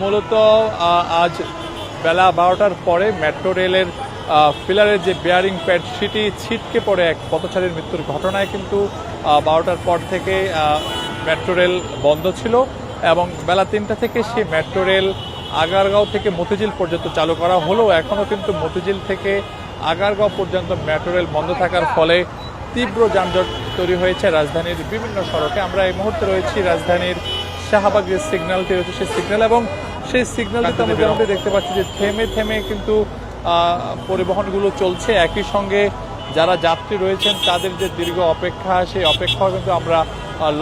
মূলত আজ বেলা বারোটার পরে মেট্রো রেলের আহ, পিলারের যে বেয়ারিং প্যাড সেটি ছিটকে পড়ে এক পথচারীর মৃত্যুর ঘটনায় কিন্তু বারোটার পর থেকে মেট্রো রেল বন্ধ ছিল এবং বেলা তিনটা থেকে সেই মেট্রো রেল আগারগাঁও থেকে মতিঝিল পর্যন্ত চালু করা হলেও এখনও কিন্তু মতিঝিল থেকে আগারগাঁও পর্যন্ত মেট্রো রেল বন্ধ থাকার ফলে তীব্র যানজট তৈরি হয়েছে রাজধানীর বিভিন্ন সড়কে। আমরা এই মুহূর্তে রয়েছি রাজধানীর শাহবাগ যে সিগন্যালটি রয়েছে সেই সিগন্যাল এবং সেই সিগন্যালটিতে আমরা যেমনটি দেখতে পাচ্ছি যে থেমে থেমে কিন্তু পরিবহনগুলো চলছে। একই সঙ্গে যারা যাত্রী রয়েছেন তাদের যে দীর্ঘ অপেক্ষা সেই অপেক্ষাও কিন্তু আমরা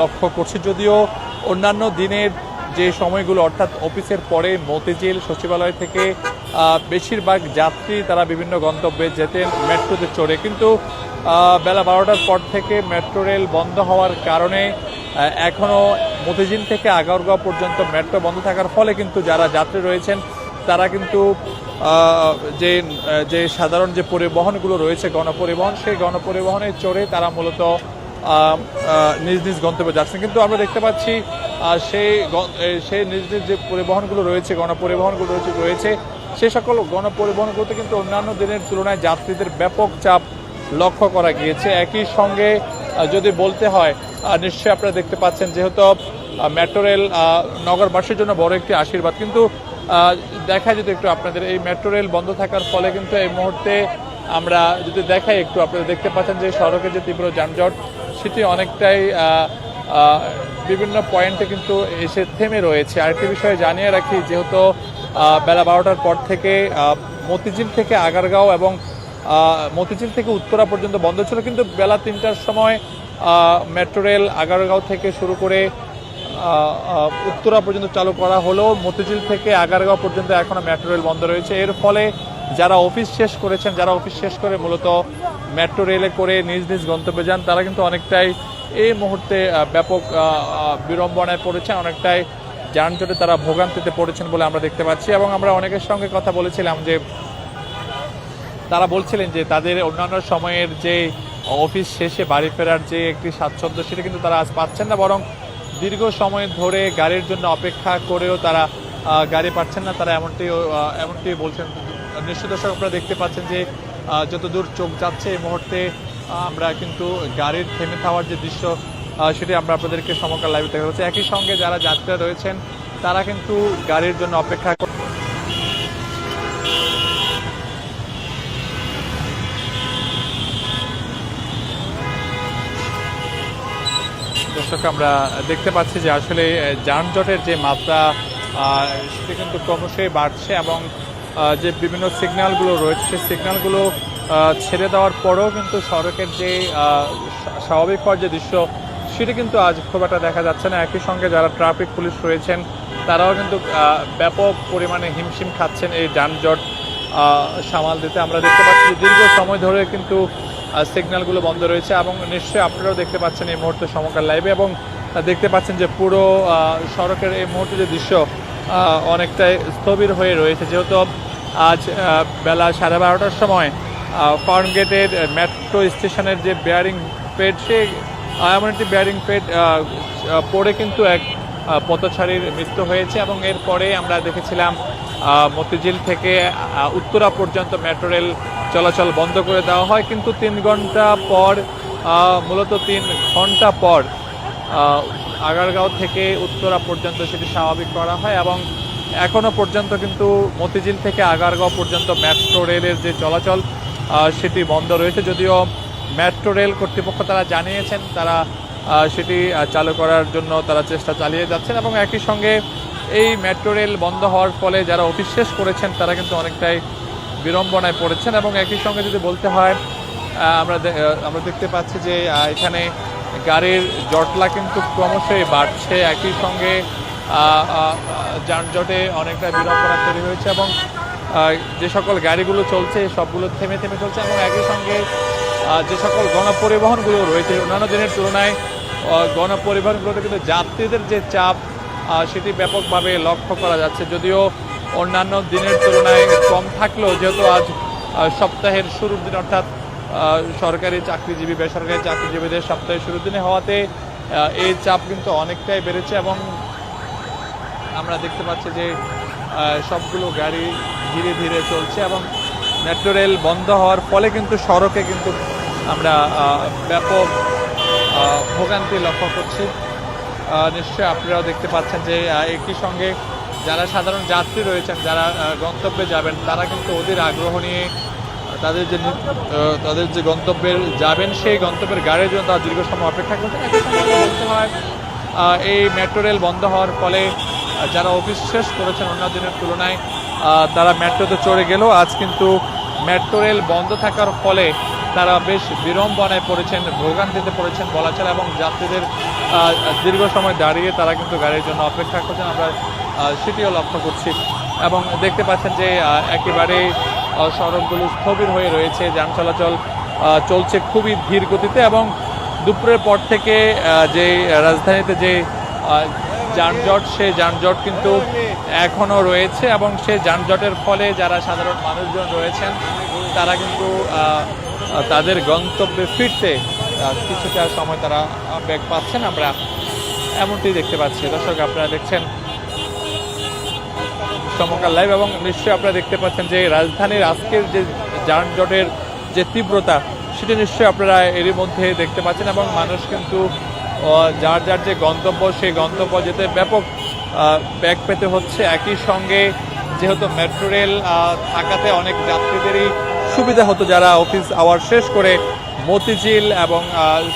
লক্ষ্য করছি। যদিও অন্যান্য দিনের যে সময়গুলো অর্থাৎ অফিসের পরে মতিঝিল সচিবালয় থেকে বেশিরভাগ যাত্রী তারা বিভিন্ন গন্তব্যে যেতেন মেট্রোতে চড়ে। কিন্তু বেলা বারোটার পর থেকে মেট্রো রেল বন্ধ হওয়ার কারণে আহ, এখনও মতিঝিল থেকে আগারগাঁও পর্যন্ত মেট্রো বন্ধ থাকার ফলে কিন্তু যারা যাত্রী রয়েছেন তারা কিন্তু যে যে সাধারণ যে পরিবহনগুলো রয়েছে গণপরিবহন সেই গণপরিবহনে চড়ে তারা মূলত নিজ নিজ গন্তব্যে যাচ্ছেন। কিন্তু আমরা দেখতে পাচ্ছি সেই সেই নিজ নিজ যে পরিবহনগুলো রয়েছে গণপরিবহনগুলো রয়েছে রয়েছে সে সকল গণপরিবহনগুলোতে কিন্তু অন্যান্য দিনের তুলনায় যাত্রীদের ব্যাপক চাপ লক্ষ্য করা গিয়েছে। একই সঙ্গে যদি বলতে হয় নিশ্চয়ই আপনারা দেখতে পাচ্ছেন যেহেতু মেট্রো রেল নগরবাসীর জন্য বড় একটি আশীর্বাদ। কিন্তু দেখা যদি একটু আপনাদের, এই মেট্রো রেল বন্ধ থাকার ফলে কিন্তু এই মুহূর্তে আমরা যদি দেখাই একটু, আপনারা দেখতে পাচ্ছেন যে সড়কে যে তীব্র যানজট, সেটি অনেকটাই বিভিন্ন পয়েন্টে কিন্তু এসে থেমে রয়েছে। আরেকটি বিষয়ে জানিয়ে রাখি, যেহেতু বেলা বারোটার পর থেকে মতিঝিল থেকে আগারগাঁও এবং মতিঝিল থেকে উত্তরা পর্যন্ত বন্ধ ছিল, কিন্তু বেলা তিনটার সময় মেট্রো রেল আগারগাঁও থেকে শুরু করে উত্তরা পর্যন্ত চালু করা হলেও মতিঝিল থেকে আগারগাঁও পর্যন্ত এখনও মেট্রো রেল বন্ধ রয়েছে। এর ফলে যারা অফিস শেষ করেছেন, যারা অফিস শেষ করে মূলত মেট্রো রেলে করে নিজ নিজ গন্তব্যে যান, তারা কিন্তু অনেকটাই এই মুহূর্তে ব্যাপক বিড়ম্বনায় পড়েছেন অনেকটাই যানজটে তারা ভোগান্তিতে পড়েছেন বলে আমরা দেখতে পাচ্ছি। এবং আমরা অনেকের সঙ্গে কথা বলেছিলাম যে তারা বলছিলেন যে তাদের অন্যান্য সময়ের যে অফিস শেষে বাড়ি ফেরার যে একটি স্বাচ্ছন্দ্য, সেটা কিন্তু তারা আজ পাচ্ছেন না, বরং দীর্ঘ সময় ধরে গাড়ির জন্য অপেক্ষা করেও তারা গাড়ি পাচ্ছেন না। তারা এমনটি এমনটি বলছেন। নিশ্চিত দর্শক আপনারা দেখতে পাচ্ছেন যে যতদূর চোখ যাচ্ছে এই মুহূর্তে আমরা কিন্তু গাড়ির থেমে থাওয়ার যে দৃশ্য সেটি আমরা আপনাদেরকে সমকাল লাইভে দেখা হচ্ছে একই সঙ্গে যারা যাত্রীরা রয়েছেন, তারা কিন্তু গাড়ির জন্য অপেক্ষা দর্শক, আমরা দেখতে পাচ্ছি যে আসলে যানজটের যে মাত্রা সেটি কিন্তু ক্রমশই বাড়ছে এবং যে বিভিন্ন সিগন্যালগুলো রয়েছে সিগন্যালগুলো ছেড়ে দেওয়ার পরেও কিন্তু সড়কের যে স্বা- স্বাভাবিক হওয়ার যে দৃশ্য, সেটি কিন্তু আজ খুব একটা দেখা যাচ্ছে না। একই সঙ্গে যারা ট্রাফিক পুলিশ রয়েছেন, তারাও কিন্তু ব্যাপক পরিমাণে হিমশিম খাচ্ছেন এই যানজট সামাল দিতে। আমরা দেখতে পাচ্ছি দীর্ঘ সময় ধরে কিন্তু সিগন্যালগুলো বন্ধ রয়েছে এবং নিশ্চয়ই আপনারাও দেখতে পাচ্ছেন এই মুহূর্তে সমকাল লাইভে এবং দেখতে পাচ্ছেন যে পুরো সড়কের এই মুহূর্তে যে দৃশ্য অনেকটাই স্থবির হয়ে রয়েছে। যেহেতু আজ বেলা সাড়ে বারোটার সময় ফার্ম গেটের মেট্রো স্টেশনের যে বেয়ারিং পেড সে এমন একটি বেয়ারিং পেড পড়ে কিন্তু এক পথচারীর মৃত্যু হয়েছে এবং এরপরে আমরা দেখেছিলাম মতিঝিল থেকে উত্তরা পর্যন্ত মেট্রো রেল চলাচল বন্ধ করে দেওয়া হয়, কিন্তু তিন ঘণ্টা পর মূলত তিন ঘণ্টা পর আগারগাঁও থেকে উত্তরা পর্যন্ত সেটি স্বাভাবিক করা হয় এবং এখনও পর্যন্ত কিন্তু মতিঝিল থেকে আগারগাঁও পর্যন্ত মেট্রো রেলের যে চলাচল সেটি বন্ধ রয়েছে। যদিও মেট্রো রেল কর্তৃপক্ষ তারা জানিয়েছেন, তারা সেটি চালু করার জন্য তারা চেষ্টা চালিয়ে যাচ্ছেন এবং একই সঙ্গে এই মেট্রো রেল বন্ধ হওয়ার ফলে যারা অফিস শেষ করেছেন, তারা কিন্তু অনেকটাই বিড়ম্বনায় পড়েছেন এবং একই সঙ্গে যদি বলতে হয় আমরা আমরা দেখতে পাচ্ছি যে এখানে গাড়ির জটলা কিন্তু ক্রমশই বাড়ছে। একই সঙ্গে যানজটে অনেকটা বিড়ম্বনা তৈরি হয়েছে এবং যে সকল গাড়িগুলো চলছে, সবগুলো থেমে থেমে চলছে এবং একই সঙ্গে যে সকল গণপরিবহনগুলো রয়েছে, অন্যান্য দিনের তুলনায় গণপরিবহনগুলোতে কিন্তু যাত্রীদের যে চাপ সেটি ব্যাপকভাবে লক্ষ্য করা যাচ্ছে। যদিও অন্যান্য দিনের তুলনায় কম থাকলেও, যেহেতু আজ সপ্তাহের শুরুর দিন, অর্থাৎ সরকারি চাকরিজীবী, বেসরকারি চাকরিজীবীদের সপ্তাহের শুরুর দিনে হওয়াতে এই চাপ কিন্তু অনেকটাই বেড়েছে এবং আমরা দেখতে পাচ্ছি যে সবগুলো গাড়ি ধীরে ধীরে চলছে এবং মেট্রো রেল বন্ধ হওয়ার ফলে কিন্তু সড়কে কিন্তু আমরা ব্যাপক ভোগান্তি লক্ষ্য করছি। নিশ্চয়ই আপনারাও দেখতে পাচ্ছেন যে একই সঙ্গে যারা সাধারণ যাত্রী রয়েছেন, যারা গন্তব্যে যাবেন, তারা কিন্তু ওদের আগ্রহ নিয়ে তাদের যে তাদের যে গন্তব্যের যাবেন, সেই গন্তব্যের গাড়ির জন্য তারা দীর্ঘ সময় অপেক্ষা করছেন। একই সঙ্গে বলতে হয় এই মেট্রো রেল বন্ধ হওয়ার ফলে যারা অফিস শেষ করেছেন অন্য দিনের তুলনায় তারা মেট্রোতে চড়ে গেল আজ কিন্তু মেট্রো রেল বন্ধ থাকার ফলে তারা বেশ বিড়ম্বনায় পড়েছেন, ভোগান্তিতে পড়েছেন বলা চলে, এবং যাত্রীদের দীর্ঘ সময় দাঁড়িয়ে তারা কিন্তু গাড়ির জন্য অপেক্ষা করছেন। আমরা সেটিও লক্ষ্য করছি। এবং দেখতে পাচ্ছেন যে একেবারে সড়কগুলো স্থবির হয়ে রয়েছে। যান চলাচল চলছে খুবই ধীর গতিতে এবং দুপুরের পর থেকে যে রাজধানীতে যে যানজট সেই যানজট কিন্তু এখনও রয়েছে এবং সে যানজটের ফলে যারা সাধারণ মানুষজন রয়েছেন, তারা কিন্তু তাদের গন্তব্যে ফিরতে কিছুটা সময় তারা ব্যাগ পাচ্ছেন। আমরা এমনটি দেখতে পাচ্ছি। দর্শক, আপনারা দেখছেন চমৎকার লাইভ এবং নিশ্চয়ই আপনারা দেখতে পাচ্ছেন যে রাজধানীর আজকের যে যানজটের যে তীব্রতা, সেটা নিশ্চয়ই আপনারা এরই মধ্যে দেখতে পাচ্ছেন এবং মানুষ কিন্তু যার যার যে গন্তব্য, সেই গন্তব্য যেতে ব্যাপক ব্যাগ পেতে হচ্ছে। একই সঙ্গে যেহেতু মেট্রো রেল থাকাতে অনেক যাত্রীদেরই সুবিধা হতো যারা অফিস আওয়ার শেষ করে মতিঝিল এবং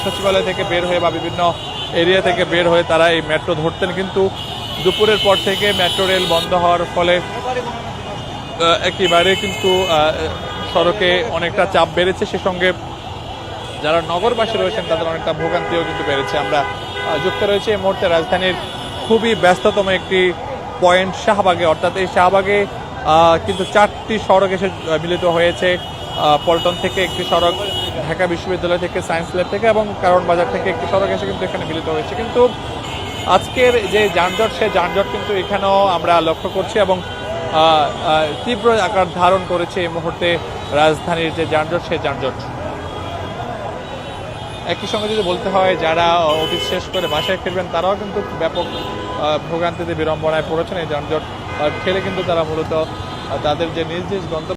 সচিবালয় থেকে বের হয়ে বা বিভিন্ন এরিয়া থেকে বের হয়ে তারা এই মেট্রো ধরতেন। কিন্তু দুপুরের পর থেকে মেট্রো রেল বন্ধ হওয়ার ফলে একেবারে কিন্তু সড়কে অনেকটা চাপ বেড়েছে। সে সঙ্গে যারা নগরবাসী রয়েছেন, তাদের অনেকটা ভোগান্তিও কিন্তু বেড়েছে। আমরা যুক্ত রয়েছে এই মুহূর্তে রাজধানীর খুবই ব্যস্ততম একটি পয়েন্ট, শাহবাগে। অর্থাৎ এই শাহবাগে কিন্তু চারটি সড়ক এসে মিলিত হয়েছে। পল্টন থেকে একটি সড়ক, ঢাকা বিশ্ববিদ্যালয় থেকে সায়েন্স ল্যাব থেকে এবং কারণ বাজার থেকে একটি সড়ক এসে কিন্তু এখানে মিলিত হয়েছে। কিন্তু আজকের যে যানজট, সে যানজট কিন্তু এখানেও আমরা লক্ষ্য করছি এবং তীব্র আকার ধারণ করেছে এই মুহূর্তে রাজধানীর যে যানজট, সে যানজট। একই সঙ্গে যদি বলতে হয়, যারা অফিস শেষ করে বাসায় ফিরবেন, তারাও কিন্তু ব্যাপক ভোগান্তিতে বিড়ম্বনায় পড়েছেন এই যানজট ঠেলে কিন্তু তারা মূলত তাদের যে নিজ নিজ গন্তব্য